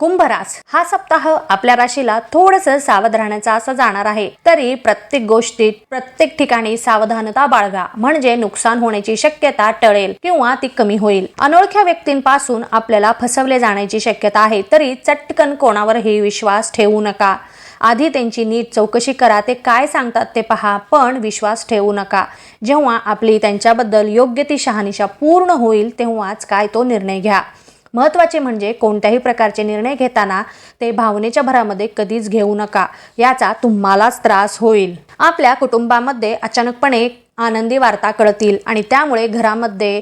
कुंभरास हा सप्ताह आपल्या राशीला थोडस सावध राहण्याचा असं जाणार आहे. तरी प्रत्येक गोष्टीत प्रत्येक ठिकाणी सावधानता बाळगा. म्हणजे नुकसान होण्याची शक्यता टळेल किंवा ती कमी होईल. अनोळख्या व्यक्तींपासून आपल्याला फसवले जाण्याची शक्यता आहे. तरी चटकन कोणावरही विश्वास ठेवू नका. आधी त्यांची नीट चौकशी करा. ते काय सांगतात ते पहा पण विश्वास ठेवू नका. जेव्हा आपली त्यांच्याबद्दल योग्य ती शहानिशा पूर्ण होईल तेव्हाच काय तो निर्णय घ्या. महत्त्वाचे म्हणजे कोणत्याही प्रकारचे निर्णय घेताना ते भावनेच्या भरामध्ये कधीच घेऊ नका. याचा तुम्हालाच त्रास होईल. आपल्या कुटुंबामध्ये अचानकपणे आनंदी वार्ता कळतील आणि त्यामुळे घरामध्ये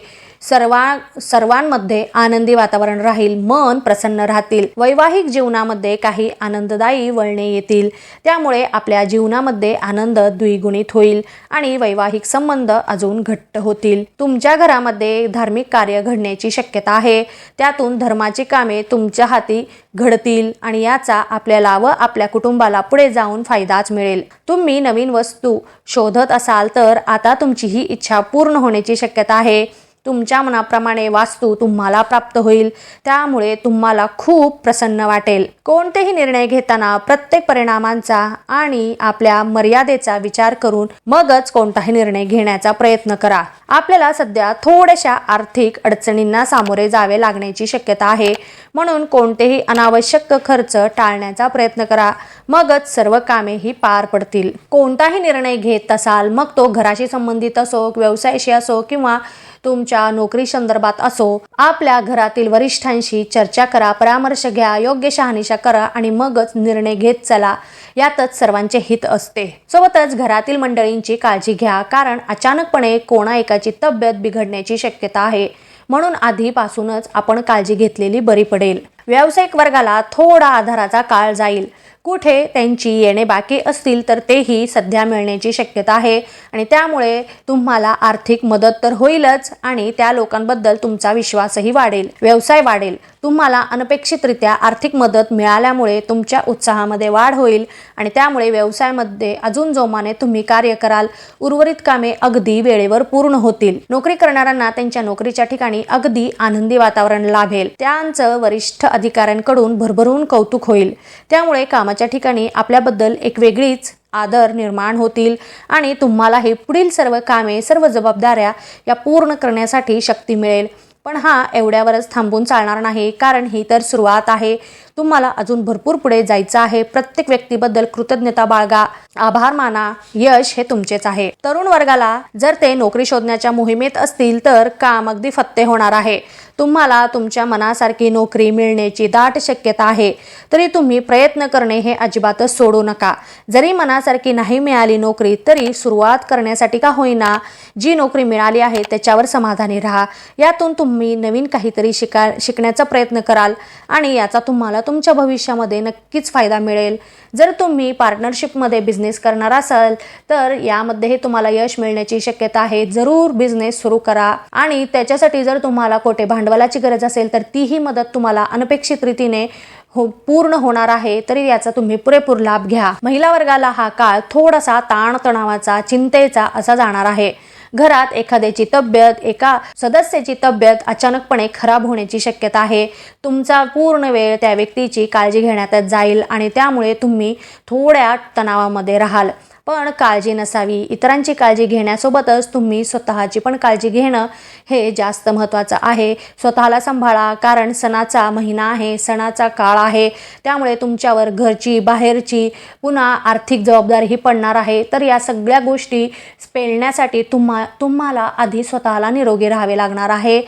सर्वा सर्वांमध्ये आनंदी वातावरण राहील मन प्रसन्न राहतील. वैवाहिक जीवनामध्ये काही आनंददायी वळणे येतील. त्यामुळे आपल्या जीवनामध्ये आनंद द्विगुणित होईल आणि वैवाहिक संबंध अजून घट्ट होतील. तुमच्या घरामध्ये धार्मिक कार्य घडण्याची शक्यता आहे. त्यातून धर्माची कामे तुमच्या हाती घडतील आणि याचा आपल्याला व आपल्या कुटुंबाला पुढे जाऊन फायदाच मिळेल. तुम्ही नवीन वस्तू शोधत असाल तर आता तुमची ही इच्छा पूर्ण होण्याची शक्यता आहे. तुमच्या मनाप्रमाणे वास्तू तुम्हाला प्राप्त होईल. त्यामुळे तुम्हाला खूप प्रसन्न वाटेल. कोणतेही निर्णय घेताना प्रत्येक परिणामांचा आणि आपल्या मर्यादेचा विचार करून मगच कोणताही निर्णय घेण्याचा प्रयत्न करा. आपल्याला सध्या थोड्याशा आर्थिक अडचणींना सामोरे जावे लागण्याची शक्यता आहे. म्हणून कोणतेही अनावश्यक खर्च टाळण्याचा प्रयत्न करा. मगच सर्व कामे ही पार पडतील. कोणताही निर्णय घेत असाल मग तो घराशी संबंधित असो व्यवसायाशी असो किंवा तुमच्या नोकरी संदर्भात असो आपल्या घरातील वरिष्ठांशी चर्चा करा परामर्श घ्या योग्य शहानिशा करा आणि मगच निर्णय घेत चला. यातच सर्वांचे हित असते. सोबतच घरातील मंडळींची काळजी घ्या कारण अचानकपणे कोणा एकाची तब्येत बिघडण्याची शक्यता आहे. म्हणून आधीपासूनच आपण काळजी घेतलेली बरी पडेल. व्यावसायिक वर्गाला थोडा आधाराचा काळ जाईल. कुठे त्यांची येणे बाकी असतील तर तेही सध्या मिळण्याची शक्यता आहे. आणि त्यामुळे तुम्हाला आर्थिक मदत तर होईलच आणि त्या लोकांबद्दल तुमचा विश्वासही वाढेल व्यवसाय वाढेल. तुम्हाला अनपेक्षितरित्या आर्थिक मदत मिळाल्यामुळे तुमच्या उत्साहामध्ये वाढ होईल आणि त्यामुळे व्यवसायामध्ये अजून जोमाने तुम्ही कार्य कराल. उर्वरित कामे अगदी वेळेवर पूर्ण होतील. नोकरी करणाऱ्यांना त्यांच्या नोकरीच्या ठिकाणी अगदी आनंदी वातावरण लाभेल. त्यांचं वरिष्ठ अधिकाऱ्यांकडून भरभरून कौतुक होईल. त्यामुळे कामाच्या ठिकाणी आपल्याबद्दल एक वेगळीच आदर निर्माण होतील आणि तुम्हाला हे पुढील सर्व कामे सर्व जबाबदाऱ्या या पूर्ण करण्यासाठी शक्ती मिळेल. पण हा एवढ्यावरच थांबून चालणार नाही कारण ही तर सुरुवात आहे. तुम्हाला अजून भरपूर पुढे जायचं आहे. प्रत्येक व्यक्तीबद्दल कृतज्ञता बाळगा. आभार माना. यश हे तुमचेच आहे. तरुण वर्गाला जर ते नोकरी शोधण्याच्या मोहिमेत असतील तर काम अगदी फत्ते होणार आहे. तुम्हाला तुमच्या मनासारखी नोकरी मिळण्याची दाट शक्यता आहे. तरी तुम्ही प्रयत्न करणे हे अजिबातच सोडू नका. जरी मनासारखी नाही मिळाली नोकरी तरी सुरुवात करण्यासाठी का होईना जी नोकरी मिळाली आहे त्याच्यावर समाधानी राहा. यातून तुम्ही नवीन काहीतरी शिका शिकण्याचा प्रयत्न कराल आणि याचा तुम्हाला तुमच्या भविष्यामध्ये नक्कीच फायदा मिळेल. जर तुम्ही पार्टनरशिपमध्ये बिझनेस करणार असाल तर यामध्येही तुम्हाला यश मिळण्याची शक्यता आहे. जरूर बिझनेस सुरू करा. आणि त्याच्यासाठी जर तुम्हाला कोठे भांडवलाची गरज असेल तर तीही मदत तुम्हाला अनपेक्षित रीतीने हो पूर्ण होणार आहे. तरी याचा तुम्ही पुरेपूर लाभ घ्या. महिला वर्गाला हा काळ थोडासा ताणतणावाचा चिंतेचा असा जाणार आहे. घरात एखाद्याची तब्येत एका सदस्याची तब्येत अचानकपणे खराब होण्याची शक्यता आहे. तुमचा पूर्ण वेळ त्या व्यक्तीची काळजी घेण्यात जाईल आणि त्यामुळे तुम्ही थोड्या तणावामध्ये राहाल. पण काळजी नसावी. इतरांची काळजी घेण्यासोबतच तुम्ही स्वतःची पण काळजी घेणं हे जास्त महत्त्वाचं आहे. स्वतःला सांभाळा कारण सणाचा महिना आहे सणाचा काळ आहे. त्यामुळे तुमच्यावर घरची बाहेरची पुन्हा आर्थिक जबाबदारी ही पडणार आहे. तर या सगळ्या गोष्टी पेलण्यासाठी तुम्हा तुम्हाला आधी स्वतःला निरोगी राहावे लागणार आहे.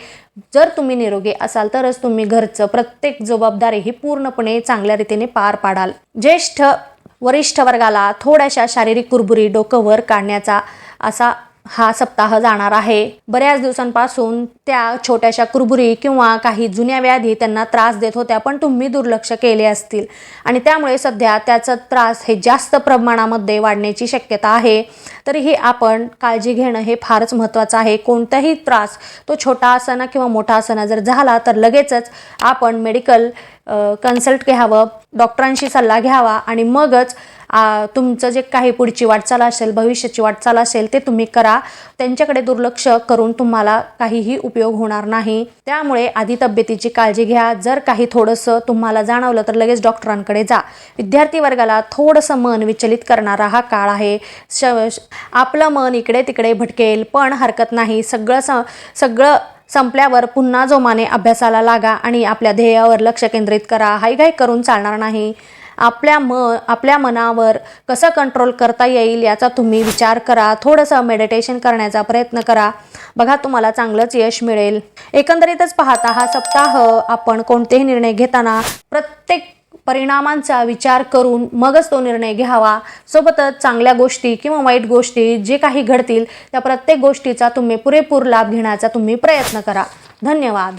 जर तुम्ही निरोगी असाल तरच तुम्ही घरचं प्रत्येक जबाबदारी ही पूर्णपणे चांगल्या रीतीने पार पाडाल. ज्येष्ठ वरिष्ठ वर्गाला थोड्याशा शारीरिक कुरबुरी डोकं वर काढण्याचा असा हा सप्ताह जाणार आहे. बऱ्याच दिवसांपासून त्या छोट्याशा कुरबुरी किंवा काही जुन्या व्याधी त्यांना त्रास देत होत्या पण तुम्ही दुर्लक्ष केले असतील. आणि त्यामुळे सध्या त्याचा त्रास हे जास्त प्रमाणामध्ये वाढण्याची शक्यता आहे. तरीही आपण काळजी घेणं हे फारच महत्त्वाचं आहे. कोणताही त्रास तो छोटा असना किंवा मोठा असना जर झाला तर लगेचच आपण मेडिकल कन्सल्ट घ्यावं डॉक्टरांशी सल्ला घ्यावा आणि मगच तुमचं जे काही पुढची वाटचाल असेल भविष्याची वाटचाल असेल ते तुम्ही करा. त्यांच्याकडे दुर्लक्ष करून तुम्हाला काहीही उपयोग होणार नाही. त्यामुळे आधी तब्येतीची काळजी घ्या. जर काही थोडंसं तुम्हाला जाणवलं तर लगेच डॉक्टरांकडे जा. विद्यार्थी वर्गाला थोडंसं मन विचलित करणारा हा काळ आहे. श आपलं मन इकडे तिकडे भटकेल पण हरकत नाही. सगळं स सगळं संपल्यावर पुन्हा जोमाने अभ्यासाला लागा आणि आपल्या ध्येयावर लक्ष केंद्रित करा. हायघाई करून चालणार नाही. आपल्या म आपल्या मनावर कसं कंट्रोल करता येईल याचा तुम्ही विचार करा. थोडंसं मेडिटेशन करण्याचा प्रयत्न करा. बघा तुम्हाला चांगलंच यश मिळेल. एकंदरीतच पाहता हा सप्ताह आपण कोणतेही निर्णय घेताना प्रत्येक परिणामांचा विचार करून मगच तो निर्णय घ्यावा. सोबतच चांगल्या गोष्टी किंवा वाईट गोष्टी जे काही घडतील त्या प्रत्येक गोष्टीचा तुम्ही पुरेपूर लाभ घेण्याचा तुम्ही प्रयत्न करा. धन्यवाद.